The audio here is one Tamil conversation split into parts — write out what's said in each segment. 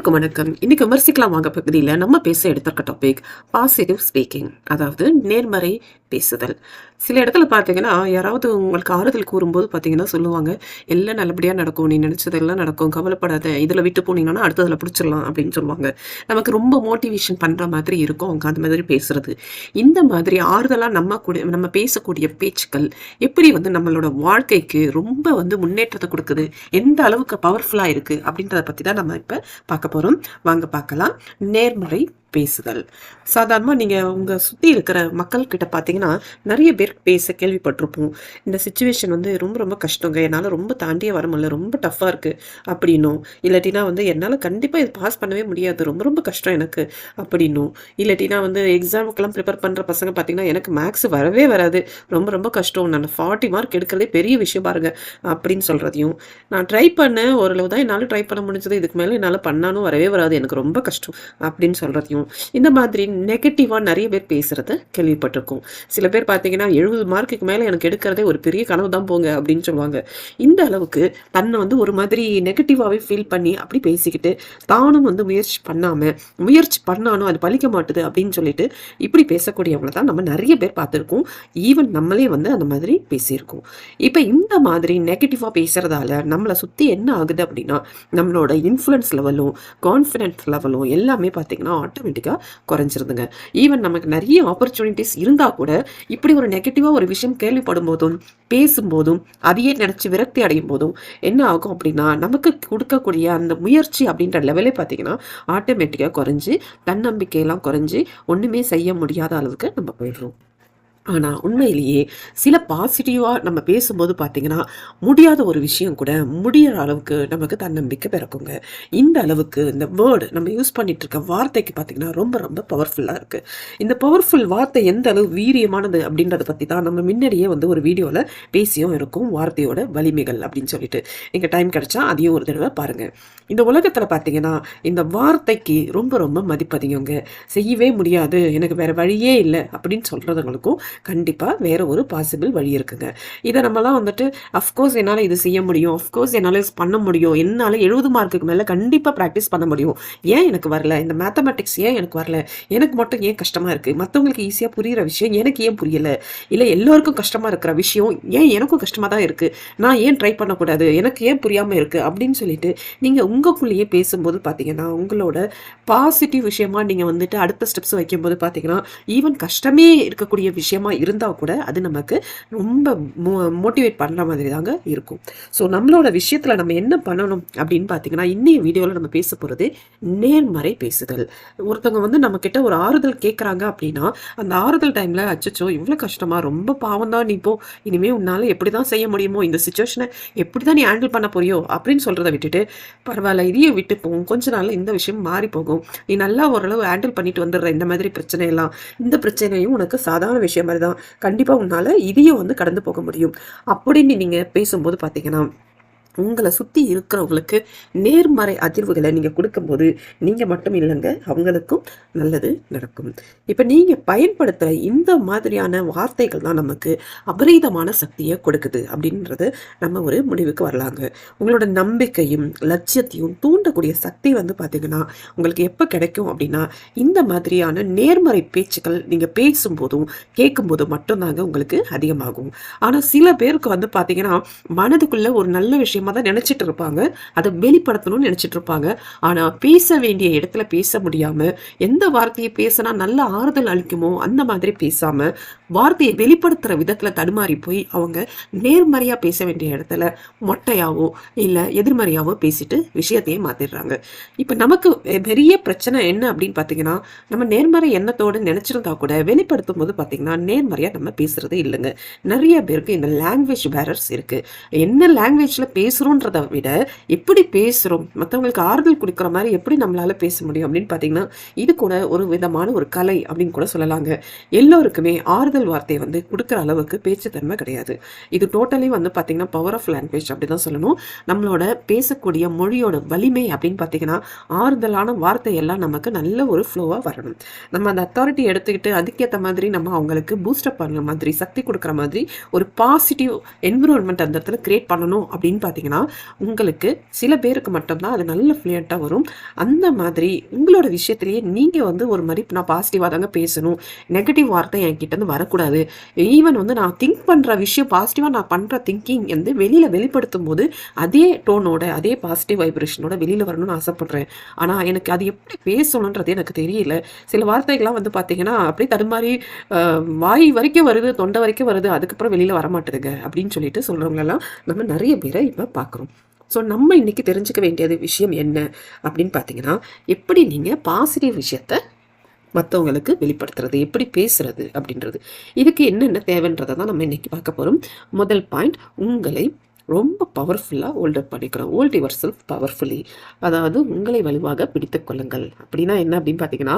அனைவருக்கும் வணக்கம். இன்னைக்கு விமர்சிக்கலாம் வாங்க பகுதியில் நம்ம பேச எடுத்திருக்க டாபிக் பாசிட்டிவ் ஸ்பீக்கிங் அதாவது நேர்மறை பேசுதல். சில இடத்துல பார்த்தீங்கன்னா யாராவது உங்களுக்கு ஆறுதல் கூறும்போது பார்த்தீங்கன்னா சொல்லுவாங்க எல்லாம் நல்லபடியாக நடக்கும். நீ நினச்சதெல்லாம் நடக்கும். கவலைப்படாத. இதில் விட்டு போனீங்கன்னா அடுத்ததில் பிடிச்சிடலாம். அப்படின்னு சொல்லுவாங்க. நமக்கு ரொம்ப மோட்டிவேஷன் பண்ணுற மாதிரி இருக்கும் அவங்க அந்த மாதிரி பேசுறது. இந்த மாதிரி ஆறுதலாக நம்ம கூட நம்ம பேசக்கூடிய பேச்சுக்கள் எப்படி வந்து நம்மளோட வாழ்க்கைக்கு ரொம்ப வந்து முன்னேற்றத்தை கொடுக்குது? எந்த அளவுக்கு பவர்ஃபுல்லாக இருக்குது அப்படின்றத பற்றி தான் நம்ம இப்போ பார்க்க போகிறோம் வாங்க பார்க்கலாம். நேர்மறை பேசுதல். சாதாரணமாக நீங்கள் உங்கள் சுற்றி இருக்கிற மக்கள்கிட்ட பார்த்தீங்கன்னா நிறைய பேர் பேச கேள்விப்பட்டிருப்போம். இந்த சுச்சுவேஷன் வந்து ரொம்ப ரொம்ப கஷ்டங்க. என்னால் ரொம்ப தாண்டியே வர முடியல. ரொம்ப டஃப்பாக இருக்குது அப்படின்னும். இல்லாட்டினா வந்து என்னால் கண்டிப்பாக இது பாஸ் பண்ணவே முடியாது. ரொம்ப ரொம்ப கஷ்டம் எனக்கு அப்படின்னும். இல்லாட்டினா வந்து எக்ஸாமுக்கெல்லாம் ப்ரிப்பேர் பண்ணுற பசங்க பார்த்தீங்கன்னா எனக்கு மேக்ஸ் வரவே வராது. ரொம்ப ரொம்ப கஷ்டம். நான் ஃபார்ட்டி மார்க் எடுக்கிறதே பெரிய விஷயம் பாருங்க அப்படின்னு சொல்கிறதையும் நான் ட்ரை பண்ணேன். ஓரளவு தான் என்னால் ட்ரை பண்ண முடிஞ்சது. இதுக்கு மேலே என்னால் பண்ணாலும் வரவே வராது. எனக்கு ரொம்ப கஷ்டம் அப்படின்னு சொல்கிறதையும் இந்த மாதிரி நெகட்டிவாக நிறைய பேர் பேசுகிறத கேள்விப்பட்டிருக்கோம். சில பேர் பார்த்தீங்கன்னா எழுபது மார்க்குக்கு மேலே எனக்கு எடுக்கிறதே ஒரு பெரிய கனவு தான் போங்க அப்படின்னு சொல்லுவாங்க. இந்த அளவுக்கு தன்னை வந்து ஒரு மாதிரி நெகட்டிவாகவே ஃபீல் பண்ணி அப்படி பேசிக்கிட்டு தானும் வந்து முயற்சி பண்ணாமல் முயற்சி பண்ணாலும் அது பலிக்க மாட்டுது அப்படின்னு சொல்லிட்டு இப்படி பேசக்கூடியவங்கள தான் நம்ம நிறைய பேர் பார்த்துருக்கோம். ஈவன் நம்மளே வந்து அந்த மாதிரி பேசியிருக்கோம். இப்போ இந்த மாதிரி நெகட்டிவாக பேசுகிறதால நம்மளை சுற்றி என்ன ஆகுது அப்படின்னா நம்மளோட இன்ஃப்ளூயன்ஸ் லெவலும் கான்ஃபிடென்ட் லெவலும் எல்லாமே பார்த்தீங்கன்னா ஆட்டோமேட்டிக்காக குறைஞ்சிருதுங்க ஈவன் நமக்கு நிறைய ஆப்பர்ச்சுனிட்டிஸ் இருந்தால் கூட இப்படி ஒரு நெகட்டிவாக ஒரு விஷயம் கேள்விப்படும் போதும் பேசும்போதும் அதையே நினச்சி விரக்தி அடையும் போதும் என்ன ஆகும் அப்படின்னா நமக்கு கொடுக்கக்கூடிய அந்த முயற்சி அப்படின்ற லெவலே பார்த்தீங்கன்னா ஆட்டோமேட்டிக்காக குறைஞ்சி தன்னம்பிக்கையெல்லாம் குறைஞ்சி ஒன்றுமே செய்ய முடியாத அளவுக்கு நம்ம போயிடுறோம். ஆனால் உண்மையிலேயே சில பாசிட்டிவாக நம்ம பேசும்போது பார்த்தீங்கன்னா முடியாத ஒரு விஷயம் கூட முடியிற அளவுக்கு நமக்கு தன்னம்பிக்கை பிறக்குங்க. இந்த அளவுக்கு இந்த வேர்டு நம்ம யூஸ் பண்ணிட்டு இருக்க வார்த்தைக்கு பார்த்தீங்கன்னா ரொம்ப ரொம்ப பவர்ஃபுல்லாக இருக்குது இந்த பவர்ஃபுல் வார்த்தை எந்த அளவு வீரியமானது அப்படின்றத பற்றி தான் நம்ம முன்னாடியே வந்து ஒரு வீடியோவில் பேசியும் இருக்கும். வார்த்தையோட வலிமைகள் அப்படின்னு சொல்லிட்டு. நீங்கள் டைம் கிடைச்சா அதையும் ஒரு தடவை பாருங்கள் இந்த உலகத்தில் பார்த்தீங்கன்னா இந்த வார்த்தைக்கு ரொம்ப ரொம்ப மதிப்பதிங்க செய்யவே முடியாது. எனக்கு வேறு வழியே இல்லை அப்படின்னு சொல்கிறவங்களுக்கும் கண்டிப்பாக வேற ஒரு பாசிபிள் வழி இருக்குங்க. இதை நம்மலாம் வந்துட்டு அஃப்கோர்ஸ் என்னால் இது செய்ய முடியும் அஃப்கோர்ஸ் என்னால் பண்ண முடியும் என்னால் எழுபது மார்க்குக்கு மேலே கண்டிப்பாக ப்ராக்டிஸ் பண்ண முடியும். ஏன் எனக்கு வரல? இந்த மேத்தமெட்டிக்ஸ் ஏன் எனக்கு வரல? எனக்கு மட்டும் ஏன் கஷ்டமாக இருக்குது மற்றவங்களுக்கு ஈஸியாக புரிகிற விஷயம் எனக்கு ஏன் புரியலை? இல்லை எல்லோருக்கும் கஷ்டமாக இருக்கிற விஷயம் ஏன் எனக்கும் கஷ்டமாக தான் இருக்குது நான் ஏன் ட்ரை பண்ணக்கூடாது? எனக்கு ஏன் புரியாமல் இருக்குது அப்படின்னு சொல்லிட்டு நீங்கள் உங்களுக்குள்ளேயே பேசும்போது பார்த்தீங்கன்னா உங்களோட பாசிட்டிவ் விஷயமா நீங்கள் வந்துட்டு அடுத்த ஸ்டெப்ஸ் வைக்கும்போது பார்த்தீங்கன்னா ஈவன் கஷ்டமே இருக்கக்கூடிய விஷயம் இருந்தால் கூட அது நமக்கு ரொம்ப மோட்டிவேட் பண்ணுற மாதிரி தாங்க இருக்கும். ஸோ நம்மளோட விஷயத்தில் நம்ம என்ன பண்ணணும் அப்படின்னு பார்த்தீங்கன்னா இன்னைய வீடியோவில் நம்ம பேச போகிறது நேர்மறை பேசுதல். ஒருத்தவங்க வந்து நம்ம கிட்ட ஒரு ஆறுதல் கேட்குறாங்க அப்படின்னா அந்த ஆறுதல் டைமில் அச்சச்சோ இவ்வளோ கஷ்டமா ரொம்ப பாவம் தான் நீ போ இனிமேல் உன்னால் எப்படி தான் செய்ய முடியுமோ இந்த சுச்சுவேஷனை எப்படி தான் நீ ஹேண்டில் பண்ண போறியோ அப்படின்னு சொல்கிறத விட்டுட்டு பரவாயில்ல இதையும் விட்டு போகும் கொஞ்ச நாள் இந்த விஷயம் மாறி போகும். நீ நல்லா ஓரளவு ஹேண்டில் பண்ணிட்டு வந்துடுற இந்த மாதிரி பிரச்சனையெல்லாம். இந்த பிரச்சனையும் உனக்கு சாதாரண விஷயம் மாதிரி தான் கண்டிப்பாக உன்னால் இதையும் வந்து கடந்து போக முடியும். அப்படின்னு நீங்கள் பேசும்போது பார்த்தீங்கன்னா உங்களை சுற்றி இருக்கிறவங்களுக்கு நேர்மறை அதிர்வுகளை நீங்கள் கொடுக்கும்போது நீங்கள் மட்டும் இல்லைங்க அவங்களுக்கும் நல்லது நடக்கும். இப்போ நீங்கள் பயன்படுத்துகிற இந்த மாதிரியான வார்த்தைகள் தான் நமக்கு அபரீதமான சக்தியை கொடுக்குது அப்படின்றது நம்ம ஒரு முடிவுக்கு வரலாங்க. உங்களோட நம்பிக்கையும் லட்சியத்தையும் தூண்டக்கூடிய சக்தி வந்து பார்த்திங்கன்னா உங்களுக்கு எப்போ கிடைக்கும் அப்படின்னா இந்த மாதிரியான நேர்மறை பேச்சுக்கள் நீங்கள் பேசும்போதும் கேட்கும்போதும் மட்டும்தாங்க உங்களுக்கு அதிகமாகும். ஆனால் சில பேருக்கு வந்து பார்த்தீங்கன்னா மனதுக்குள்ள ஒரு நல்ல விஷயம் தான் நினைச்சிட்டு இருப்பாங்க. அதை வெளிப்படுத்தணும்னு நினைச்சிட்டு இருப்பாங்க. ஆனா பேச வேண்டிய இடத்துல பேச முடியாம எந்த வார்த்தையை பேசினா நல்ல ஆறுதல் அளிக்குமோ அந்த மாதிரி பேசாம வார்த்தையை வெளிப்படுத்துற விதத்துல தடுமாறி போய் அவங்க நேர்மறையா பேச வேண்டிய இடத்துல மொட்டையாவோ இல்ல எதிர்மறையாவோ பேசிட்டு விஷயத்தையே மாத்திடுறாங்க. இப்ப நமக்கு பெரிய பிரச்சனை என்ன அப்படின்னு பார்த்தீங்கன்னா நம்ம நேர்மறை எண்ணத்தோடு நினைச்சிருந்தா கூட வெளிப்படுத்தும் போது பாத்தீங்கன்னா நேர்மறையா நம்ம பேசுகிறது இல்லைங்க. நிறைய பேருக்கு இந்த லாங்குவேஜ் பேரர்ஸ் இருக்கு. என்ன லாங்குவேஜ்ல பேசுகிறோன்றதை விட எப்படி பேசுகிறோம் மற்றவங்களுக்கு ஆறுதல் கொடுக்குற மாதிரி எப்படி நம்மளால பேச முடியும் அப்படின்னு பார்த்தீங்கன்னா இது கூட ஒரு விதமான ஒரு கலை அப்படின்னு கூட சொல்லலாங்க. எல்லோருக்குமே ஆறுதல் வார்த்தையை வந்து கொடுக்குற அளவுக்கு பேச்சுத்தன்மை கிடையாது. இது டோட்டலி வந்து பார்த்தீங்கன்னா பவர் ஆஃப் லாங்குவேஜ் அப்படி தான் சொல்லணும். நம்மளோட பேசக்கூடிய மொழியோட வலிமை அப்படின்னு பார்த்தீங்கன்னா ஆறுதலான வார்த்தையெல்லாம் நமக்கு நல்ல ஒரு ஃப்ளோவாக வரணும். நம்ம அந்த அத்தாரிட்டி எடுத்துக்கிட்டு அதுக்கேற்ற மாதிரி நம்ம அவங்களுக்கு பூஸ்டப் பண்ணுற மாதிரி சக்தி கொடுக்குற மாதிரி ஒரு பாசிட்டிவ் என்விரான்மெண்ட் அந்த இடத்துல கிரியேட் பண்ணணும் அப்படின்னு பார்த்தீங்கன்னா உங்களுக்கு சில பேருக்கு மட்டும்தான் அது நல்ல ஃப்ளூயண்ட்டாக வரும். அந்த மாதிரி உங்களோட விஷயத்திலேயே நீங்கள் வந்து ஒரு மாதிரி நான் பாசிட்டிவாக தாங்க பேசணும். நெகட்டிவ் வார்த்தை என்கிட்ட இருந்து வரக்கூடாது. ஈவன் வந்து நான் திங்க் பண்ணுற விஷயம் பாசிட்டிவாக நான் பண்ணுற திங்கிங் வந்து வெளியில் வெளிப்படுத்தும் போது அதே டோனோட அதே பாசிட்டிவ் வைப்ரேஷனோட வெளியில் வரணும்னு ஆசைப்பட்றேன். ஆனால் எனக்கு அது எப்படி பேசணுன்றது எனக்கு தெரியல. சில வார்த்தைகள்லாம் வந்து பார்த்தீங்கன்னா அப்படியே தடுமாறி வாய் வரைக்கும் வருது தொண்டை வரைக்கும் வருது அதுக்கப்புறம் வெளியில் வர மாட்டேதுங்க அப்படின்னு சொல்லிட்டு சொல்கிறவங்களெல்லாம் நம்ம நிறைய பேரை இப்போ பார்க்குறோம் ஸோ நம்ம இன்னைக்கு தெரிஞ்சுக்க வேண்டியது விஷயம் என்ன? அப்படின்னு பார்த்தீங்கன்னா எப்படி நீங்கள் பாசிட்டிவ் விஷயத்தை மற்றவங்களுக்கு வெளிப்படுத்துறது எப்படி பேசுறது அப்படின்றது. இதுக்கு என்னென்ன தேவைன்றதை தான் நம்ம இன்னைக்கு பார்க்க போகிறோம் முதல் பாயிண்ட் உங்களை ரொம்ப பவர்ஃபுல்லாக ஹோல்டப் பண்ணிக்கிறோம். ஹோல்ட் யுவர் செல்ஃப் பவர்ஃபுல்லி அதாவது உங்களை வலுவாக பிடித்து கொள்ளுங்கள். அப்படின்னா என்ன அப்படின்னு பார்த்தீங்கன்னா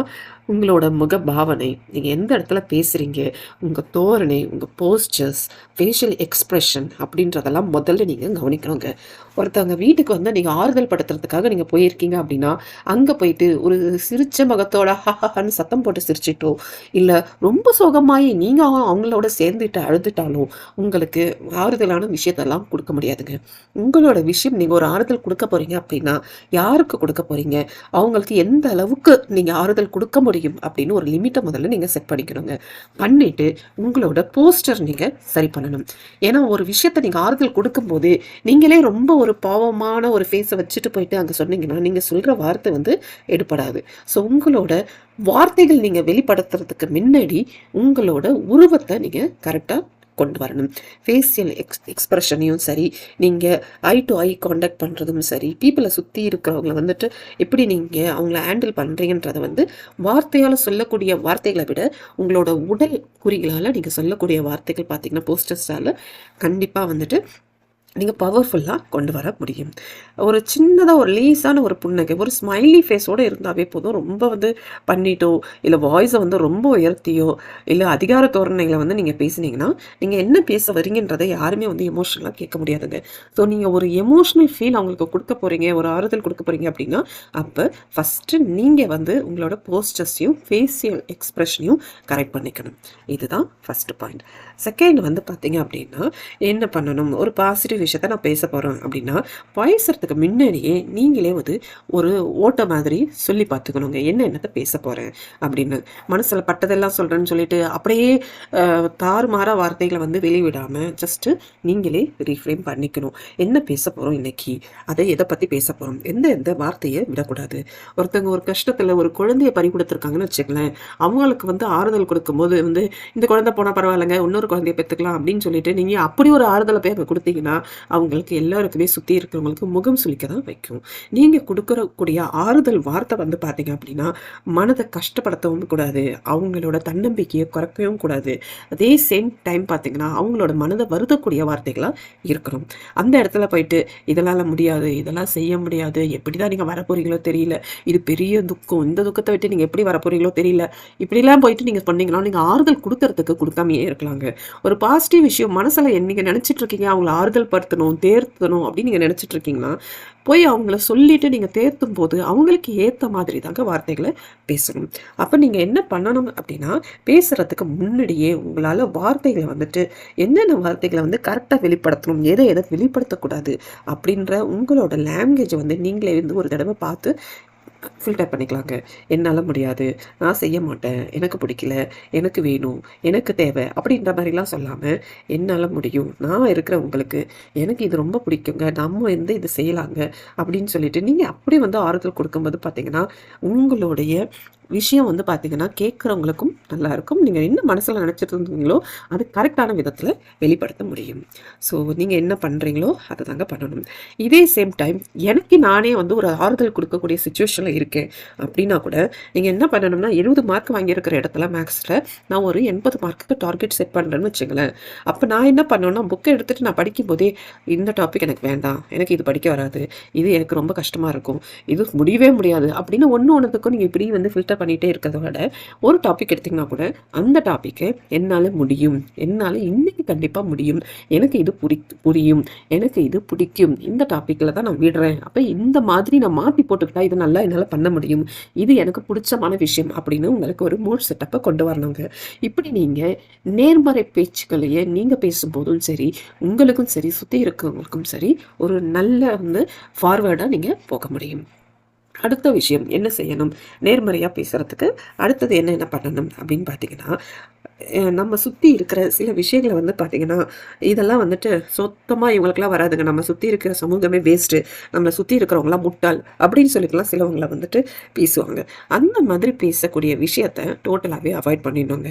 உங்களோட முக பாவனை நீங்கள் எந்த இடத்துல பேசுகிறீங்க உங்கள் தோரணை உங்கள் போஸ்டர்ஸ் ஃபேஷியல் எக்ஸ்ப்ரெஷன் அப்படின்றதெல்லாம் முதல்ல நீங்கள் கவனிக்கணுங்க. ஒருத்தவங்க வீட்டுக்கு வந்து நீங்கள் ஆறுதல் படுத்துறதுக்காக நீங்கள் போயிருக்கீங்க அப்படின்னா அங்கே போயிட்டு ஒரு சிரிச்ச முகத்தோட ஹஹன்னு சத்தம் போட்டு சிரிச்சிட்டோ இல்லை ரொம்ப சோகமாயி நீங்கள் அவங்களோட சேர்ந்துட்டு அழுதுட்டாலும் உங்களுக்கு ஆறுதலான விஷயத்தெல்லாம் கொடுக்க முடியும் முடியாதுங்க. உங்களோட விஷயம் நீங்கள் ஒரு ஆறுதல் கொடுக்க போகிறீங்க அப்படின்னா யாருக்கு கொடுக்க போகிறீங்க அவங்களுக்கு எந்த அளவுக்கு நீங்கள் ஆறுதல் கொடுக்க முடியும் அப்படின்னு ஒரு லிமிட்டை முதல்ல நீங்கள் செட் பண்ணிக்கணுங்க. பண்ணிட்டு உங்களோட போஸ்டர் நீங்கள் சரி பண்ணணும். ஏன்னா ஒரு விஷயத்தை நீங்கள் ஆறுதல் கொடுக்கும்போது நீங்களே ரொம்ப ஒரு பாவமான ஒரு ஃபேஸை வச்சுட்டு போயிட்டு அங்கே சொன்னீங்கன்னா நீங்கள் சொல்கிற வார்த்தை வந்து எடுபடாது. ஸோ உங்களோட வார்த்தைகள் நீங்கள் வெளிப்படுத்துறதுக்கு முன்னாடி உங்களோட உருவத்தை நீங்கள் கரெக்டாக கொண்டு வரணும். ஃபேஷியல் எக்ஸ் எக்ஸ்ப்ரெஷனையும் சரி நீங்கள் ஐ டு ஐ காண்டாக்ட் பண்ணுறதும் சரி பீப்புளை சுற்றி இருக்கிறவங்கள வந்துட்டு எப்படி நீங்கள் அவங்கள ஹேண்டில் பண்ணுறீங்கன்றதை வந்து வார்த்தையால் சொல்லக்கூடிய வார்த்தைகளை விட உங்களோட உடல் குறிகளால் நீங்கள் சொல்லக்கூடிய வார்த்தைகள் பார்த்தீங்கன்னா போஸ்டர்ஸால் கண்டிப்பாக வந்துட்டு நீங்கள் பவர்ஃபுல்லாக கொண்டு வர முடியும். ஒரு சின்னதாக ஒரு லேஸான ஒரு புன்னகை ஒரு ஸ்மைலி ஃபேஸோடு இருந்தாவே போதும். ரொம்ப வந்து பண்ணிட்டோ இல்லை வாய்ஸை வந்து ரொம்ப உயர்த்தியோ இல்லை அதிகார தோரணைகளை வந்து நீங்கள் பேசுனீங்கன்னா நீங்கள் என்ன பேச வரீங்கன்றதை யாருமே வந்து எமோஷனலாக கேட்க முடியாதுங்க. ஸோ நீங்கள் ஒரு எமோஷ்னல் ஃபீல் அவங்களுக்கு கொடுக்க போகிறீங்க ஒரு ஆறுதல் கொடுக்க போகிறீங்க அப்படின்னா அப்போ ஃபஸ்ட்டு நீங்கள் வந்து உங்களோட போஸ்டர்ஸையும் ஃபேஷியல் எக்ஸ்ப்ரெஷனையும் கரெக்ட் பண்ணிக்கணும். இதுதான் ஃபஸ்ட்டு பாயிண்ட் செகண்ட் வந்து பார்த்தீங்க அப்படின்னா என்ன பண்ணணும்? ஒரு பாசிட்டிவ் விஷயத்த நான் பேச போகிறேன் அப்படின்னா பேசுறதுக்கு முன்னாடியே நீங்களே வந்து ஒரு ஓட்ட மாதிரி சொல்லி பார்த்துக்கணுங்க. என்ன என்னத்தை பேச போகிறேன் அப்படின்னு. மனசில் பட்டதெல்லாம் சொல்கிறேன்னு சொல்லிட்டு அப்படியே தாறுமாற வார்த்தைகளை வந்து வெளிவிடாமல் ஜஸ்ட்டு நீங்களே ரீஃப்ரேம் பண்ணிக்கணும். என்ன பேச போகிறோம் இன்னைக்கு? அதை எதை பற்றி பேச போகிறோம் எந்த எந்த வார்த்தையை விடக்கூடாது? ஒருத்தவங்க ஒரு கஷ்டத்தில் ஒரு குழந்தைய பறி கொடுத்துருக்காங்கன்னு வச்சுக்கலேன் அவங்களுக்கு வந்து ஆறுதல் கொடுக்கும்போது வந்து இந்த குழந்தை போனால் பரவாயில்லைங்க இன்னொரு குழந்தைய பெற்றுக்கலாம் அப்படின்னு சொல்லிட்டு நீங்கள் அப்படி ஒரு ஆறுதலை போய் கொடுத்தீங்கன்னா அவங்களுக்கு எல்லாருக்குமே சுற்றி இருக்கிறவங்களுக்கு முகம் சுளிக்க தான் வைக்கும். நீங்கள் கொடுக்கறக்கூடிய ஆறுதல் வார்த்தை வந்து பார்த்தீங்க அப்படின்னா மனதை கஷ்டப்படுத்தவும் கூடாது அவங்களோட தன்னம்பிக்கையை குறைக்கவும் கூடாது. அதே சேம் டைம் பார்த்தீங்கன்னா அவங்களோட மனதை வருத்தக்கூடிய வார்த்தைகளாக இருக்கணும். அந்த இடத்துல போயிட்டு இதெல்லாம் முடியாது இதெல்லாம் செய்ய முடியாது எப்படி தான் நீங்கள் வரப்போறீங்களோ தெரியல இது பெரிய துக்கம் இந்த துக்கத்தை விட்டு நீங்கள் எப்படி வரப்போறீங்களோ தெரியல. இப்படிலாம் போயிட்டு நீங்கள் பண்ணீங்கன்னா நீங்கள் ஆறுதல் கொடுக்கறதுக்கு கொடுக்காமையே இருக்கலாங்க. ஒரு பாசிட்டிவ் விஷயம் மனசில் நீங்கள் நினச்சிட்டு இருக்கீங்க அவங்கள ஆறுதல் படுத்தணும் தேர்த்தணும் அப்படின்னு நீங்கள் நினச்சிட்டு இருக்கீங்கன்னா போய் அவங்கள சொல்லிட்டு நீங்கள் தேர்த்தும் போது அவங்களுக்கு ஏற்ற மாதிரி தாங்க வார்த்தைகளை பேசணும். அப்போ நீங்கள் என்ன பண்ணணும் அப்படின்னா பேசுகிறதுக்கு முன்னாடியே உங்களால் வார்த்தைகளை வந்துட்டு என்னென்ன வார்த்தைகளை வந்து கரெக்டாக வெளிப்படுத்தணும் எதை எதை வெளிப்படுத்தக்கூடாது அப்படின்ற உங்களோட லாங்குவேஜை வந்து நீங்களே வந்து ஒரு தடவை பார்த்து ஃபில்டர் பண்ணிக்கலாங்க. என்னால் முடியாது. நான் செய்ய மாட்டேன். எனக்கு பிடிக்கல. எனக்கு வேணும். எனக்கு தேவை. அப்படின்ற மாதிரிலாம் சொல்லாமல் என்னால் முடியும். நான் இருக்கிற உங்களுக்கு எனக்கு இது ரொம்ப பிடிக்குங்க. நம்ம வந்து இது செய்யலாங்க? அப்படின்னு சொல்லிட்டு நீங்கள் அப்படி வந்து ஆறுதல் கொடுக்கும்போது பார்த்தீங்கன்னா உங்களுடைய விஷயம் வந்து பார்த்தீங்கன்னா கேட்குறவங்களுக்கும் நல்லாயிருக்கும் நீங்கள் என்ன மனசில் நினச்சிட்டு இருந்தீங்களோ அது கரெக்டான விதத்தில் வெளிப்படுத்த முடியும். ஸோ நீங்கள் என்ன பண்ணுறீங்களோ அதை தாங்க பண்ணணும். இதே சேம் டைம் எனக்கு நானே வந்து ஒரு ஆறுதல் கொடுக்கக்கூடிய சுச்சுவேஷனில் இருக்கேன். அப்படின்னா கூட நீங்கள் என்ன பண்ணணும்னா எழுபது மார்க் வாங்கியிருக்கிற இடத்துல மேக்ஸில் நான் ஒரு எண்பது மார்க்குக்கு டார்கெட் செட் பண்ணுறேன்னு வச்சுங்களேன். அப்போ நான் என்ன பண்ணணும்னா புக்கை எடுத்துகிட்டு நான் படிக்கும்போதே இந்த டாபிக் எனக்கு வேண்டாம். எனக்கு இது படிக்க வராது. இது எனக்கு ரொம்ப கஷ்டமாக இருக்கும். இது முடியவே முடியாது. அப்படின்னு ஒன்று ஒன்றுத்துக்கும் நீங்கள் இப்படி வந்து ஃபில்டர் பண்ணிகிட்டே இருக்கிறத விட ஒரு டாபிக் எடுத்திங்கன்னா கூட அந்த டாப்பிக்கை என்னால் முடியும். என்னால் இன்னைக்கு கண்டிப்பாக முடியும். எனக்கு இது புரி புரியும். எனக்கு இது பிடிக்கும். இந்த டாப்பிக்கில் தான் நான் விடுறேன். அப்போ இந்த மாதிரி நான் மாற்றி போட்டுக்கிட்டா இது நல்லா என்னால் பண்ண முடியும். இது எனக்கு பிடிச்சமான விஷயம் அப்படின்னு உங்களுக்கு ஒரு மூட் செட்டப்பை கொண்டு வரணுங்க. இப்படி நீங்கள் நேர்மறை பேச்சுக்களையே நீங்கள் பேசும்போதும் சரி உங்களுக்கும் சரி சுற்றி இருக்கிறவங்களுக்கும் சரி ஒரு நல்ல வந்து ஃபார்வேர்டாக நீங்கள் போக முடியும். அடுத்த விஷயம் என்ன செய்யணும்? நேர்மறையாக பேசுகிறதுக்கு அடுத்தது என்னென்ன பண்ணணும் அப்படின்னு பார்த்தீங்கன்னா நம்ம சுற்றி இருக்கிற சில விஷயங்களை வந்து பார்த்தீங்கன்னா இதெல்லாம் வந்துட்டு சொத்தமாக இவங்களுக்குலாம் வராதுங்க. நம்ம சுற்றி இருக்கிற சமூகமே வேஸ்ட்டு நம்மளை சுற்றி இருக்கிறவங்களாம் முட்டாள் அப்படின்னு சொல்லிக்கலாம் சிலவங்களை வந்துட்டு பேசுவாங்க. அந்த மாதிரி பேசக்கூடிய விஷயத்த டோட்டலாகவே அவாய்ட் பண்ணிடணுங்க.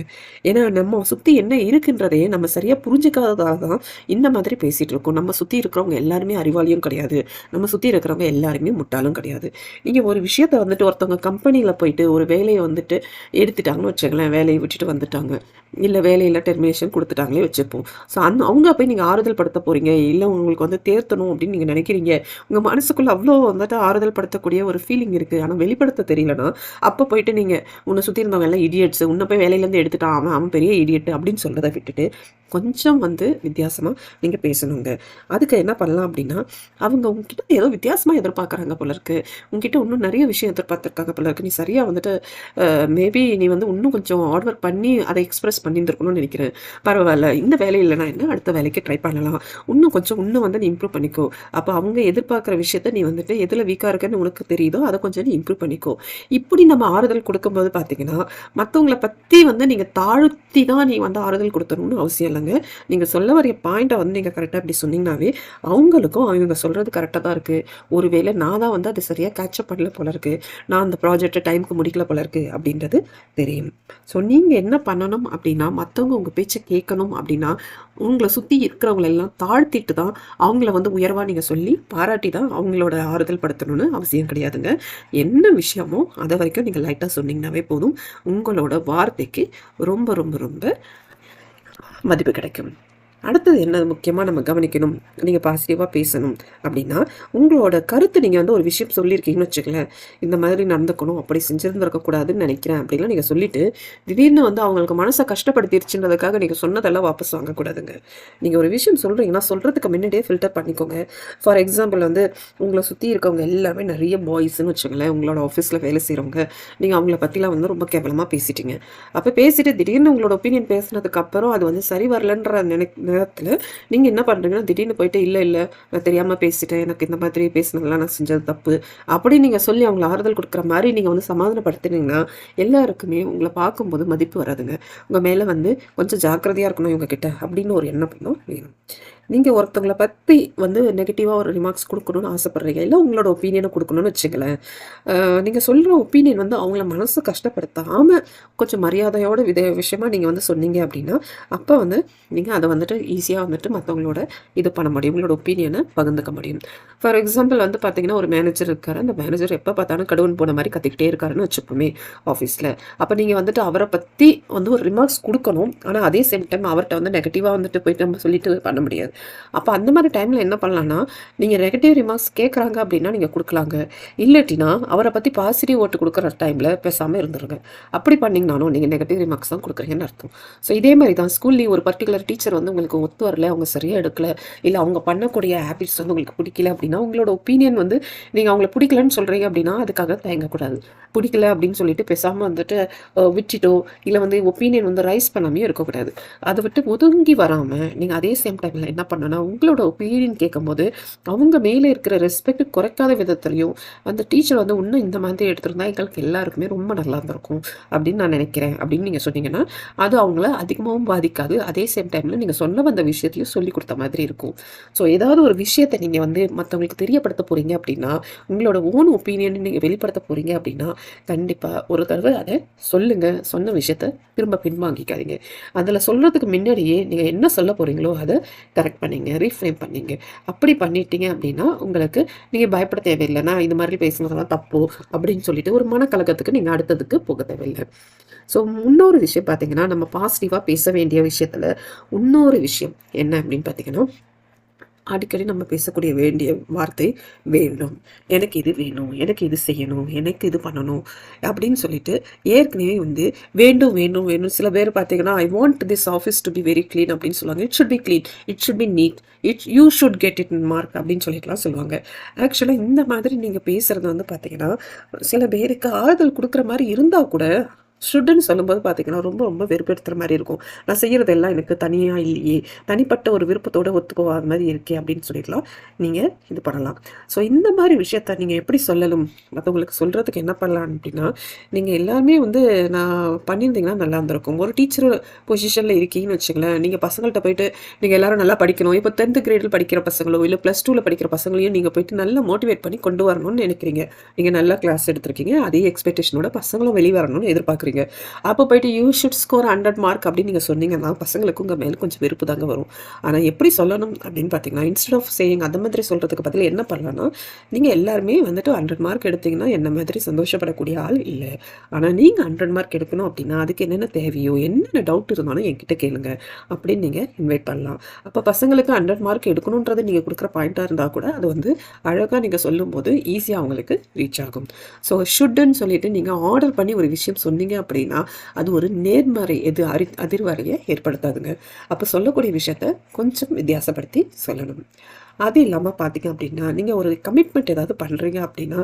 ஏன்னா நம்ம சுற்றி என்ன இருக்குன்றதையே நம்ம சரியாக புரிஞ்சுக்காததாக தான் இந்த மாதிரி பேசிகிட்டு இருக்கோம். நம்ம சுற்றி இருக்கிறவங்க எல்லாருமே அறிவாளியும் கிடையாது. நம்ம சுற்றி இருக்கிறவங்க எல்லாருமே முட்டாளும் கிடையாது. நீங்கள் ஒரு விஷயத்த வந்துட்டு ஒருத்தவங்க கம்பெனியில் போயிட்டு ஒரு வேலையை வந்துட்டு எடுத்துட்டாங்கன்னு வச்சுங்களேன் வேலையை விட்டுட்டு வந்துட்டாங்க. இல்லை வேலையில் டெர்மினேஷன் கொடுத்துட்டாங்களே வச்சுப்போம். ஸோ அந்த அவங்க போய் நீங்கள் ஆறுதல் படுத்த போகிறீங்க இல்லை உங்களுக்கு வந்து தேர்த்தணும் அப்படின்னு நீங்கள் நினைக்கிறீங்க உங்கள் மனசுக்குள்ளே அவ்வளோ வந்துட்டு ஆறுதல் படுத்தக்கூடிய ஒரு ஃபீலிங் இருக்குது ஆனால் வெளிப்படுத்த தெரியலனா அப்போ போயிட்டு நீங்கள் உன்னை சுற்றி இருந்தவங்க எல்லாம் இடியட்ஸ் உன்னை போய் வேலையிலேருந்து எடுத்துட்டான் அவன் அவன் பெரிய இடியட் அப்படின்னு சொல்கிறத விட்டுட்டு கொஞ்சம் வந்து வித்தியாசமாக நீங்கள் பேசணுங்க. அதுக்கு என்ன பண்ணலாம் அப்படின்னா அவங்க உங்ககிட்ட ஏதோ வித்தியாசமாக எதிர்பார்க்குறாங்க போல இருக்கு. உங்ககிட்ட இன்னும் நிறைய விஷயம் எதிர்பார்த்துருக்காங்க போல இருக்கு. நீ சரியாக வந்துட்டு மேபி நீ வந்து இன்னும் கொஞ்சம் ஹார்ட் ஒர்க் பண்ணி அதை எக்ஸ்பிரஸ் பண்ணியிருந்துருக்கணும்னு நினைக்கிறேன். பரவாயில்ல இந்த வேலை இல்லைனா என்ன அடுத்த வேலைக்கு ட்ரை பண்ணலாம். இன்னும் கொஞ்சம் இன்னும் வந்து நீ இம்ப்ரூவ் பண்ணிக்கோ. அப்போ அவங்க எதிர்பார்க்குற விஷயத்த நீ வந்துட்டு எதில் வீக்காக இருக்குன்னு உனக்கு தெரியுதோ அதை கொஞ்சம் நீ இம்ப்ரூவ் பண்ணிக்கோ. இப்படி நம்ம ஆறுதல் கொடுக்கும்போது பார்த்தீங்கன்னா மற்றவங்கள பற்றி வந்து நீங்கள் தாழ்த்தி தான் நீ வந்து ஆறுதல் கொடுத்தணும்னு அவசியம் இல்லை. இல்லைங்க நீங்கள் சொல்ல வரைய பாயிண்ட்டை வந்து நீங்கள் கரெக்டாக அப்படி சொன்னீங்கன்னாவே அவங்களுக்கும் அவங்க சொல்கிறது கரெக்டாக தான் இருக்குது ஒருவேளை நான் தான் வந்து அது சரியாக கேட்சப் பண்ணல போல இருக்குது நான் அந்த ப்ராஜெக்டை டைமுக்கு முடிக்கல போல இருக்குது அப்படின்றது தெரியும். ஸோ நீங்கள் என்ன பண்ணணும் அப்படின்னா மற்றவங்க உங்கள் பேச்சை கேட்கணும் அப்படின்னா உங்களை சுற்றி இருக்கிறவங்கள எல்லாம் தாழ்த்திட்டு தான் அவங்கள வந்து உயர்வாக நீங்கள் சொல்லி பாராட்டி தான் அவங்களோட ஆறுதல் படுத்தணும்னு அவசியம் கிடையாதுங்க. என்ன விஷயமோ அதை வரைக்கும் நீங்கள் லைட்டாக சொன்னீங்கன்னாவே போதும். உங்களோட வார்த்தைக்கு ரொம்ப ரொம்ப ரொம்ப மதிப்பு கிடைக்கும். அடுத்தது என்ன முக்கியமாக நம்ம கவனிக்கணும்? நீங்கள் பாசிட்டிவாக பேசணும். அப்படின்னா உங்களோட கருத்து நீங்கள் வந்து ஒரு விஷயம் சொல்லியிருக்கீங்கன்னு வச்சுக்கல இந்த மாதிரி நடந்துக்கணும் அப்படி செஞ்சுருந்துருக்கக்கூடாதுன்னு நினைக்கிறேன் அப்படிலாம் நீங்கள் சொல்லிவிட்டு திடீர்னு வந்து அவங்களுக்கு மனசை கஷ்டப்படுத்திருச்சுன்றதுக்காக நீங்கள் சொன்னதெல்லாம் வாபஸ் வாங்கக்கூடாதுங்க. நீங்கள் ஒரு விஷயம் சொல்கிறீங்கன்னா சொல்கிறதுக்கு முன்னாடியே ஃபில்டர் பண்ணிக்கோங்க. ஃபார் எக்ஸாம்பிள் வந்து உங்களை சுற்றி இருக்கவங்க எல்லாமே நிறைய பாய்ஸ்ன்னு வச்சுக்கோங்களேன் உங்களோட ஆஃபீஸில் வேலை செய்கிறவங்க நீங்கள் அவங்கள பற்றிலாம் வந்து ரொம்ப கேவலமாக பேசிட்டீங்க. அப்போ பேசிட்டு திடீர்னு உங்களோட ஒப்பீனியன் பேசுனதுக்கப்புறம் அது வந்து சரி வரலன்ற நினை நேரத்தில் நீங்கள் என்ன பண்ணுறீங்கன்னா திடீர்னு போயிட்டு இல்லை இல்லை நான் தெரியாமல் பேசிட்டேன். எனக்கு இந்த மாதிரி பேசினதெல்லாம் நான் செஞ்சது தப்பு. அப்படி நீங்கள் சொல்லி அவங்கள ஆறுதல் கொடுக்குற மாதிரி நீங்கள் வந்து சமாதானப்படுத்தினீங்கன்னா எல்லாருக்குமே உங்களை பார்க்கும்போது மதிப்பு வராதுங்க. உங்கள் மேலே வந்து கொஞ்சம் ஜாக்கிரதையாக இருக்கணும் இவங்க கிட்ட அப்படின்னு ஒரு எண்ணம் பண்ணும் வேணும் நீங்கள் ஒருத்தவங்களை பற்றி வந்து நெகட்டிவாக ஒரு ரிமார்க்ஸ் கொடுக்கணும்னு ஆசைப்பட்றீங்க இல்லை உங்களோட ஒப்பீனியனை கொடுக்கணும்னு வச்சுங்களேன் நீங்கள் சொல்கிற ஒப்பீனியன் வந்து அவங்கள மனசு கஷ்டப்படுத்தாமல் கொஞ்சம் மரியாதையோட வித விஷயமா நீங்கள் வந்து சொன்னீங்க அப்படின்னா அப்போ வந்து நீங்கள் அதை வந்துட்டு ஈஸியாக வந்துட்டு மற்றவங்களோட இது பண்ண முடியும் உங்களோட ஒப்பீனியனை பகிர்ந்துக்க முடியும். ஃபார் எக்ஸாம்பிள் வந்து பார்த்தீங்கன்னா ஒரு மேனேஜர் இருக்கார் அந்த மேனேஜர் எப்போ பார்த்தாலும் கடுவன் போன மாதிரி கத்திக்கிட்டே இருக்காருன்னு வச்சுப்போமே ஆஃபீஸில் அப்போ நீங்கள் வந்துட்டு அவரை பற்றி வந்து ஒரு ரிமார்க்ஸ் கொடுக்கணும் ஆனால் அதே சேம் டைம் அவர்கிட்ட வந்து நெகட்டிவாக வந்துட்டு போயிட்டு நம்ம சொல்லிட்டு பண்ண முடியாது. அப்போ அந்த மாதிரி டைமில் என்ன பண்ணலான்னா நீங்கள் நெகட்டிவ் ரிமார்க்ஸ் கேட்குறாங்க அப்படின்னா நீங்கள் கொடுக்கலாங்க. இல்லாட்டினா அவரை பற்றி பாசிட்டிவ் ஓட்டு கொடுக்குற டைமில் பேசாமல் இருந்துருங்க. அப்படி பண்ணிங்கனாலும் நீங்கள் நெகட்டிவ் ரிமார்க்ஸ் தான் கொடுக்குறீங்கன்னு அர்த்தம். ஸோ இதே மாதிரி தான் ஸ்கூல்லேயும் ஒரு பர்டிகுலர் டீச்சர் வந்து உங்களுக்கு ஒத்து வரல அவங்க சரியாக எடுக்கலை இல்லை அவங்க பண்ணக்கூடிய ஹேபிட்ஸ் வந்து உங்களுக்கு பிடிக்கல அப்படின்னா உங்களோட ஒப்பீனியன் வந்து நீங்கள் அவங்கள பிடிக்கலன்னு சொல்கிறீங்க அப்படின்னா அதுக்காக தயங்கக்கூடாது. பிடிக்கல அப்படின்னு சொல்லிட்டு பேசாமல் வந்துட்டு விட்டுட்டோ இல்லை வந்து ஒப்பீனியன் வந்து ரைஸ் பண்ணாமே இருக்கக்கூடாது. அதை விட்டு ஒதுங்கி வராமல் நீங்கள் அதே சேம் டைமில் என்ன பண்ணனா உங்களோட ஒப்பீனியன் கேட்கும்போது அவங்க மேலே இருக்கிற ரெஸ்பெக்ட் குறைக்காத விதத்துலையும் அந்த டீச்சர் வந்து இன்னும் இந்த மாதிரி எடுத்திருந்தா எங்களுக்கு எல்லாருக்குமே ரொம்ப நல்லா இருந்திருக்கும் அப்படின்னு நான் நினைக்கிறேன். அப்படின்னு நீங்கள் சொன்னீங்கன்னா அது அவங்கள அதிகமாகவும் பாதிக்காது. அதே சேம் டைமில் நீங்கள் சொன்ன வந்த விஷயத்தையும் சொல்லி கொடுத்த மாதிரி இருக்கும். ஸோ ஏதாவது ஒரு விஷயத்தை நீங்கள் வந்து மற்றவங்களுக்கு தெரியப்படுத்த போகிறீங்க அப்படின்னா உங்களோட ஓன் ஒப்பீனியன் நீங்கள் வெளிப்படுத்த போகிறீங்க அப்படின்னா கண்டிப்பாக ஒரு தடவை அதை சொல்லுங்கள் சொன்ன விஷயத்த திரும்ப பின்வாங்கிக்காதீங்க. அதில் சொல்கிறதுக்கு முன்னாடியே நீங்கள் என்ன சொல்ல போகிறீங்களோ அதை கரெக்ட் பண்ணிங்க ரீஃப்ரேம் பண்ணிங்க. அப்படி பண்ணிட்டீங்க அப்படின்னா உங்களுக்கு நீங்கள் பயப்பட தேவையில்லை. நான் இது மாதிரி பேசுனதெல்லாம் தப்பு அப்படின்னு சொல்லிட்டு ஒரு மனக்கலக்கத்துக்கு நீங்கள் அடுத்ததுக்கு போக தேவையில்லை. ஸோ இன்னொரு விஷயம் பார்த்தீங்கன்னா நம்ம பாசிட்டிவாக பேச வேண்டிய விஷயத்தில் இன்னொரு விஷயம் என்ன அப்படின்னு பார்த்தீங்கன்னா அடிக்கடி நம்ம பேசக்கூடிய வேண்டிய வார்த்தை வேண்டும் எனக்கு இது வேணும் எனக்கு இது செய்யணும் எனக்கு இது பண்ணணும் அப்படின்னு சொல்லிட்டு ஏற்கனவே வந்து வேண்டும் வேண்டும் வேணும் சில பேர் பார்த்தீங்கன்னா I want this office to be very clean அப்படின்னு சொல்லுவாங்க. It should be clean it should be neat it you should get it mark அப்படின்னு சொல்லிட்டுலாம் சொல்லுவாங்க. ஆக்சுவலாக இந்த மாதிரி நீங்கள் பேசுகிறது வந்து பார்த்தீங்கன்னா சில பேருக்கு ஆறுதல் கொடுக்குற மாதிரி இருந்தால் கூட ஷுட்டுன்னு சொல்லும்போது பார்த்தீங்கன்னா ரொம்ப ரொம்ப வெறுப்பெடுத்துகிற மாதிரி இருக்கும். நான் செய்கிறதெல்லாம் எனக்கு தனியாக இல்லையே. தனிப்பட்ட ஒரு விருப்பத்தோடு ஒத்து போகாத மாதிரி இருக்கே அப்படின்னு சொல்லிடலாம். நீங்கள் இது பண்ணலாம். ஸோ இந்த மாதிரி விஷயத்த நீங்கள் எப்படி சொல்லணும் மற்றவங்களுக்கு சொல்கிறதுக்கு என்ன பண்ணலாம் அப்படின்னா நீங்கள் எல்லாருமே வந்து நான் பண்ணியிருந்தீங்கன்னா நல்லா இருந்திருக்கும். ஒரு டீச்சர் பொசிஷனில் இருக்கீங்கன்னு வச்சுங்களேன் நீங்கள் பசங்கள்கிட்ட போயிட்டு நீங்கள் எல்லாரும் நல்லா படிக்கணும். இப்போ டென்த்து கிரேடில் படிக்கிற பசங்களோ இல்லை ப்ளஸ் டூவில் படிக்கிற பசங்களையும் நீங்கள் போயிட்டு நல்லா மோட்டிவேட் பண்ணி கொண்டு வரணும்னு நினைக்கிறீங்க. நீங்கள் நல்லா கிளாஸ் எடுத்திருக்கீங்க. அதே எக்ஸ்பெக்டேஷனோட பசங்களும் வெளியே வரணும்னு எதிர்பார்க்குறீங்க. அப்போ போயிட்டு you should score hundred mark அப்படின்னு நீங்கள் சொன்னீங்கன்னா பசங்களுக்கு உங்கள் மேலே கொஞ்சம் வெறுப்பு தாங்க வரும். ஆனால் எப்படி சொல்லணும் அப்படின்னு பார்த்தீங்கன்னா இன்ஸ்டெட் ஆஃப் சேயிங் அந்த மாதிரி சொல்கிறதுக்கு பதில் என்ன பண்ணலாம்னா நீங்கள் எல்லாருமே வந்துட்டு ஹண்ட்ரட் மார்க் எடுத்தீங்கன்னா என்ன மாதிரி சந்தோஷப்படக்கூடிய ஆள் இல்லை. ஆனால் நீங்கள் ஹண்ட்ரட் மார்க் எடுக்கணும் அப்படின்னா அதுக்கு என்னென்ன தேவையோ என்னென்ன டவுட் இருந்தாலும் என்கிட்ட கேளுங்க அப்படின்னு நீங்கள் இன்வைட் பண்ணலாம். அப்போ பசங்களுக்கு ஹண்ட்ரட் மார்க் எடுக்கணுன்றது நீங்கள் கொடுக்குற பாயிண்ட்டாக இருந்தால் கூட அது வந்து அழகாக நீங்கள் சொல்லும்போது ஈஸியாக அவங்களுக்கு ரீச் ஆகும். ஸோ ஷுட்டுன்னு சொல்லிட்டு நீங்கள் ஆர்டர் பண்ணி ஒரு விஷயம் சொன்னீங்க அப்படின்னா அது ஒரு நேர்மறை எது அரி அதிர்வறையை ஏற்படுத்தாதுங்க. அப்போ சொல்லக்கூடிய விஷயத்த கொஞ்சம் வித்தியாசப்படுத்தி சொல்லணும். அது இல்லாமல் பார்த்தீங்க அப்படின்னா நீங்கள் ஒரு கமிட்மெண்ட் ஏதாவது பண்ணுறீங்க அப்படின்னா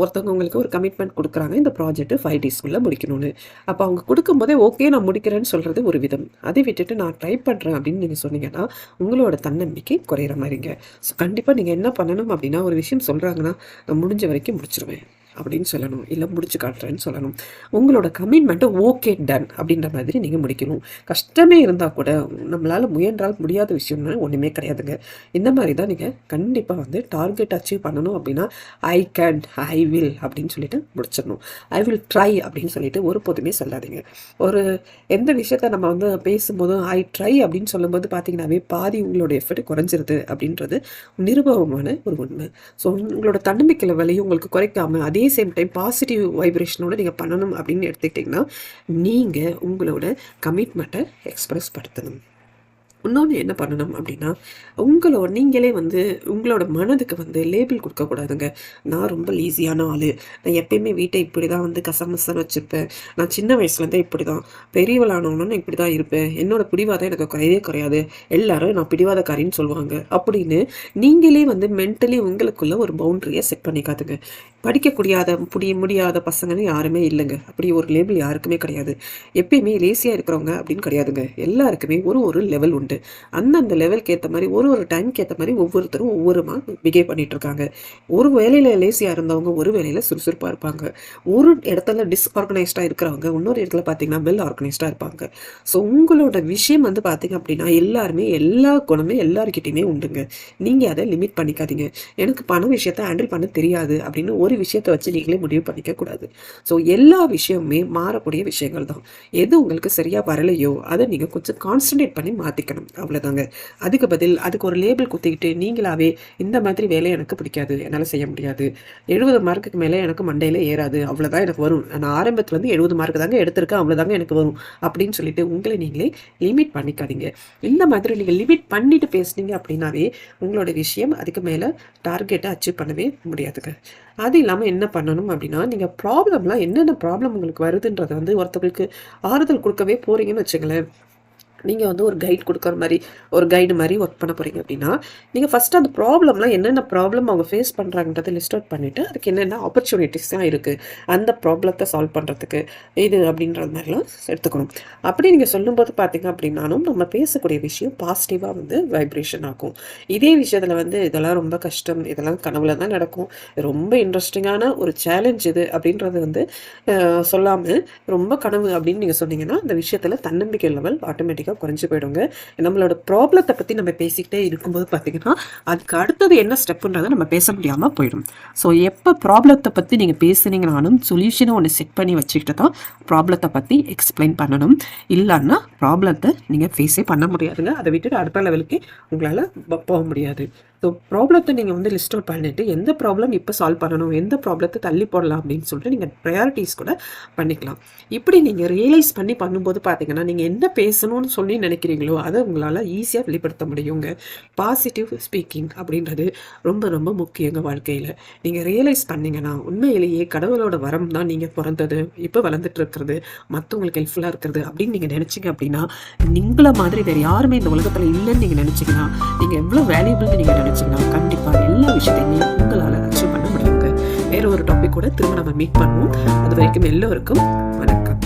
ஒருத்தவங்க உங்களுக்கு ஒரு கமிட்மெண்ட் கொடுக்குறாங்க இந்த ப்ராஜெக்ட்டு ஃபைவ் டேஸ்க்குள்ளே முடிக்கணும்னு. அப்போ அவங்க கொடுக்கும்போதே ஓகே நான் முடிக்கிறேன்னு சொல்கிறது ஒரு விதம். அதை விட்டுட்டு நான் ட்ரை பண்ணுறேன் அப்படின்னு நீங்கள் சொன்னீங்கன்னா உங்களோட தன்னம்பிக்கை குறையிற மாதிரிங்க. ஸோ கண்டிப்பாக நீங்கள் என்ன பண்ணணும் அப்படின்னா ஒரு விஷயம் சொல்கிறாங்கன்னா நான் முடிஞ்ச வரைக்கும் முடிச்சிருவேன். அப்படின்னு சொல்லணும் இல்லை முடிச்சு காட்டுறேன்னு சொல்லணும். உங்களோட கமிட்மெண்ட்டை ஓகே டன் அப்படின்ற மாதிரி நீங்கள் முடிக்கணும். கஷ்டமே இருந்தால் கூட நம்மளால் முயன்றால் முடியாத விஷயம்னு ஒன்றுமே கிடையாதுங்க. இந்த மாதிரி தான் நீங்கள் கண்டிப்பாக வந்து டார்கெட் அச்சீவ் பண்ணணும் அப்படின்னா ஐ கேன் ஐ வில் அப்படின்னு சொல்லிட்டு முடிச்சிடணும். ஐ வில் ட்ரை அப்படின்னு சொல்லிட்டு ஒரு போதுமே சொல்லாதீங்க. ஒரு எந்த விஷயத்த நம்ம வந்து பேசும்போதும் ஐ ட்ரை அப்படின்னு சொல்லும்போது பார்த்தீங்கன்னாவே பாதி உங்களோட எஃபர்ட் குறைஞ்சிருது அப்படின்றது நிருபவமான ஒரு உண்மை. ஸோ உங்களோட தன்னம்பிக்கை லெவலையும் உங்களுக்கு குறைக்காம அதே சேம் டைம் பாசிட்டிவ் வைப்ரேஷனோட நீங்கள் பண்ணணும் அப்படின்னு எடுத்துக்கிட்டிங்கன்னா நீங்கள் உங்களோட கமிட்மெண்ட்டை எக்ஸ்பிரஸ் படுத்தணும். இன்னொன்று என்ன பண்ணணும் அப்படின்னா உங்களோட நீங்களே வந்து உங்களோட மனதுக்கு வந்து லேபிள் கொடுக்கக்கூடாதுங்க நான் ரொம்ப லீஸியான ஆள். நான் எப்பயுமே வீட்டை இப்படி தான் வந்து கசமசன்னு வச்சுருப்பேன் நான் சின்ன வயசுலேருந்தே இப்படி தான் பெரியவளானவனும் இப்படி தான் இருப்பேன். என்னோட பிடிவாதம் எனக்கு குறையவே குறையாது. எல்லாரும் நான் பிடிவாதக்காரின்னு சொல்லுவாங்க. அப்படின்னு நீங்களே வந்து மென்டலி உங்களுக்குள்ள ஒரு பவுண்டரியை செட் பண்ணிக்காதுங்க. படிக்கக்கூடியாத புடிய முடியாத பசங்கன்னு யாருமே இல்லைங்க. அப்படி ஒரு லேபிள் யாருக்குமே கிடையாது. எப்பயுமே லேசியாக இருக்கிறவங்க அப்படின்னு கிடையாதுங்க. எல்லாருக்குமே ஒரு ஒரு லெவல் உண்டு. அந்தந்த லெவலுக்கு ஏற்ற மாதிரி ஒரு ஒரு டைம்க்கு ஏற்ற மாதிரி ஒவ்வொருத்தரும் ஒவ்வொருமா பிஹேவ் பண்ணிட்டு இருக்காங்க. ஒரு வேலையில் லேசியாக இருந்தவங்க ஒரு வேலையில் சுறுசுறுப்பாக இருப்பாங்க. ஒரு இடத்துல டிஸ்ஆர்கனைஸ்டாக இருக்கிறவங்க இன்னொரு இடத்துல பார்த்தீங்கன்னா வெல் ஆர்கனைஸ்டாக இருப்பாங்க. ஸோ உங்களோட விஷயம் வந்து பார்த்தீங்க அப்படின்னா எல்லாருமே எல்லா குணமே எல்லாருக்கிட்டையுமே உண்டுங்க. நீங்கள் அதை லிமிட் பண்ணிக்காதீங்க. எனக்கு பண விஷயத்தை ஹேண்டில் பண்ண தெரியாது அப்படின்னு ஒரு விஷயத்தை வச்சு நீங்களே முடிவு பண்ணிக்க கூடாது ஸோ எல்லா விஷயமுமே மாறக்கூடிய விஷயங்கள் தான். எது உங்களுக்கு சரியாக வரலையோ அதை நீங்கள் கொஞ்சம் கான்சன்ட்ரேட் பண்ணி மாற்றிக்கணும் அவ்வளோதாங்க அதுக்கு பதில் அதுக்கு ஒரு லேபிள் குத்திக்கிட்டு நீங்களாவே இந்த மாதிரி வேலை எனக்கு பிடிக்காது என்னால் செய்ய முடியாது. எழுபது மார்க்குக்கு மேலே எனக்கு மண்டையில் ஏறாது அவ்வளோதான் எனக்கு வரும். நான் ஆரம்பத்துலேருந்து எழுபது மார்க் தாங்க எடுத்திருக்கேன் அவ்வளோதாங்க எனக்கு வரும். அப்படின்னு சொல்லிட்டு உங்களை நீங்களே லிமிட் பண்ணிக்காதீங்க. இந்த மாதிரி நீங்கள் லிமிட் பண்ணிட்டு பேசுனீங்க அப்படின்னாவே உங்களோட விஷயம் அதுக்கு மேலே டார்கெட்டை அச்சீவ் பண்ணவே முடியாதுங்க. அது இல்லாமல் என்ன பண்ணணும் அப்படின்னா நீங்கள் ப்ராப்ளம்லாம் என்னென்ன ப்ராப்ளம் உங்களுக்கு வருதுன்றதை வந்து ஒருத்தவங்களுக்கு ஆறுதல் கொடுக்கவே போகிறீங்கன்னு வச்சுங்களேன் நீங்கள் வந்து ஒரு கைட் கொடுக்குற மாதிரி ஒரு கைடு மாதிரி ஒர்க் பண்ண போகிறீங்க அப்படின்னா நீங்கள் ஃபஸ்ட்டு அந்த ப்ராப்ளம்லாம் என்னென்ன ப்ராப்ளம் அவங்க ஃபேஸ் பண்ணுறாங்கன்றதை லிஸ்ட் அவுட் பண்ணிவிட்டு அதுக்கு என்னென்ன ஆப்பர்ச்சுனிட்டிஸ்லாம் இருக்குது அந்த ப்ராப்ளத்தை சால்வ் பண்ணுறதுக்கு இது அப்படின்றது மாதிரிலாம் எடுத்துக்கணும். அப்படி நீங்கள் சொல்லும்போது பார்த்தீங்க அப்படின்னாலும் நம்ம பேசக்கூடிய விஷயம் பாசிட்டிவாக வந்து வைப்ரேஷன் ஆகும். இதே விஷயத்தில் வந்து இதெல்லாம் ரொம்ப கஷ்டம் இதெல்லாம் கனவுல தான் நடக்கும். ரொம்ப இன்ட்ரெஸ்டிங்கான ஒரு சேலஞ்ச் இது அப்படின்றது வந்து சொல்லாமல் ரொம்ப கனவு அப்படின்னு நீங்கள் சொன்னீங்கன்னா அந்த விஷயத்தில் தன்னம்பிக்கை லெவல் ஆட்டோமேட்டிக்காக குறைஞ்சி போயிடுங்க. நம்மளோட ப்ராப்ளத்தை பற்றி நம்ம பேசிக்கிட்டே இருக்கும்போது பார்த்தீங்கன்னா அதுக்கு அடுத்தது என்ன ஸ்டெப்புன்றதை நம்ம பேச முடியாமல் போயிடும். ஸோ எப்போ ப்ராப்ளத்தை பற்றி நீங்கள் பேசுனீங்கனாலும் சொல்யூஷனை ஒன்று செட் பண்ணி வச்சுக்கிட்டு தான் ப்ராப்ளத்தை பற்றி எக்ஸ்பிளைன் பண்ணணும். இல்லைன்னா ப்ராப்ளத்தை நீங்கள் ஃபேஸே பண்ண முடியாதுங்க. அதை விட்டுட்டு அடுத்த லெவலுக்கு உங்களால் போக முடியாது. ஸோ ப்ராப்ளத்தை நீங்கள் வந்து லிஸ்ட் அவுட் பண்ணிவிட்டு எந்த ப்ராப்ளம் இப்போ சால்வ் பண்ணணும் எந்த ப்ராப்ளத்தை தள்ளி போடலாம் அப்படின்னு சொல்லிட்டு நீங்கள் ப்ரையாரிட்டிஸ் கூட பண்ணிக்கலாம். இப்படி நீங்கள் ரியலைஸ் பண்ணி பண்ணும்போது பார்த்தீங்கன்னா நீங்கள் என்ன பேசணும்னு சொல்லி நினைக்கிறீங்களோ அதை உங்களால் ஈஸியாக வெளிப்படுத்த முடியுங்க. பாசிட்டிவ் ஸ்பீக்கிங் அப்படின்றது ரொம்ப ரொம்ப முக்கியங்க வாழ்க்கையில். நீங்கள் ரியலைஸ் பண்ணீங்கன்னா உண்மையிலேயே கடவுளோட வரம் தான் நீங்கள் பிறந்தது இப்போ வளர்ந்துட்டு இருக்கிறது மற்றவங்களுக்கு ஹெல்ப்ஃபுல்லாக இருக்கிறது அப்படின்னு நீங்கள் நினச்சிங்க அப்படின்னா நீங்கள மாதிரி வேறு யாருமே இந்த உலகத்தில் இல்லைன்னு நீங்கள் நினச்சிங்கன்னா நீங்கள் எவ்வளோ வேல்யூபிள்னு நீங்கள் நினச்சிங்கன்னா கண்டிப்பாக எல்லா விஷயத்தையுமே உங்களால் அச்சீவ் பண்ண முடியுங்க. வேற ஒரு டாபிக் கூட திரும்ப நம்ம மீட் பண்ணுவோம். அது வரைக்கும் எல்லோருக்கும் வணக்கம்.